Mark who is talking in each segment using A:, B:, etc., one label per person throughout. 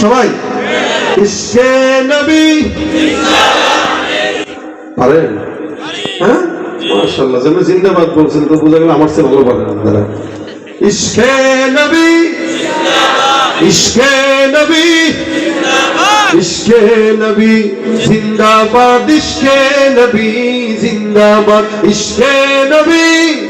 A: সবাই? ইশকে নবী। পারেন? হ্যাঁ? জিন্দাবাদ বলছেন তো বোঝা গেল আমার ভালো পারেন আপনারা। ইশকে নবী। ইশকে নবী। ইশকে নবী, জিন্দাবাদ। ইশকে নবী, জিন্দাবাদ। ইশকে নবী।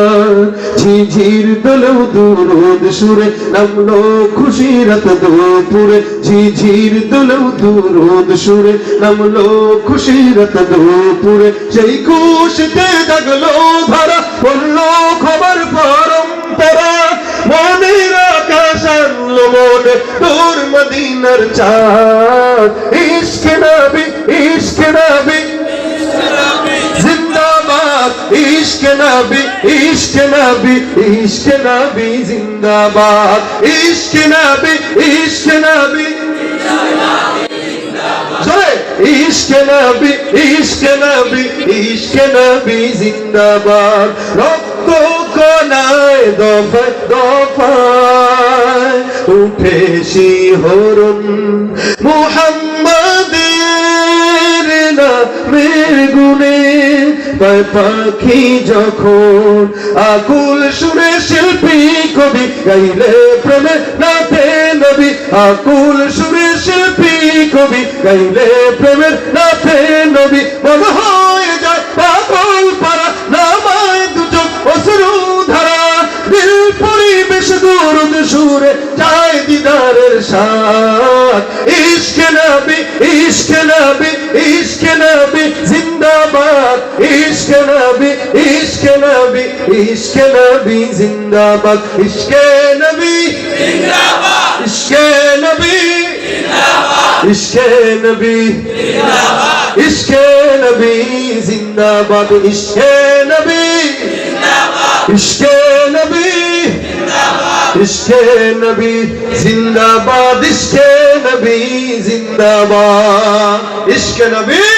A: ঝিঝির দোলেও দুরুদ সুরে, নামলো খুশি রাত দুপুরে ঝিঝির দোলেও দুরুদ সুরে, নামলো খুশি রাত দুপুরে সেই খুশিতে জাগলো ধারা বলল খবর পরম্পরা। মনের আকাশ আনলো মনে তোর মদিনার চাঁদ। ইশকে নবী ইশকে নবী ইশকে নবী ইশকে নবী জিন্দাবাদ। ইশকে নবী ইশকে নবী। জোরে নবী, ইশকে নবী ইশকে নবী জিন্দাবাদ। রক্ত কনায় দফায় দফায় উঠে শিহরণ মুহাম্মাদের পায় পাখি যখন আকুল সুরে শিল্পী কবি গাইলে প্রেমে নাথে নবী, আকুল সুরে শিল্পী কবি গাইলে প্রেমের নাথে নবী। মনে হয় যায় পাগল পারা নামায় দুচোখ অসুরু ধারা। দিল পরিবেশ দূরদ সুরে যায় দিদারের সাথ। ইশকে নবী, ইশকে জিন্দাবাদ ইশকে নবী ইশকে নবী ইশকে নবী জিন্দাবাদ ইশকে নবী ইশকে নবী ইশকে নবী ইশকে নবী জিন্দাবাদ ইশকে নবী ইশকে নবী ইশকে নবী জিন্দাবাদ ইশকে নবী জিন্দাবাদ ইশকে নবী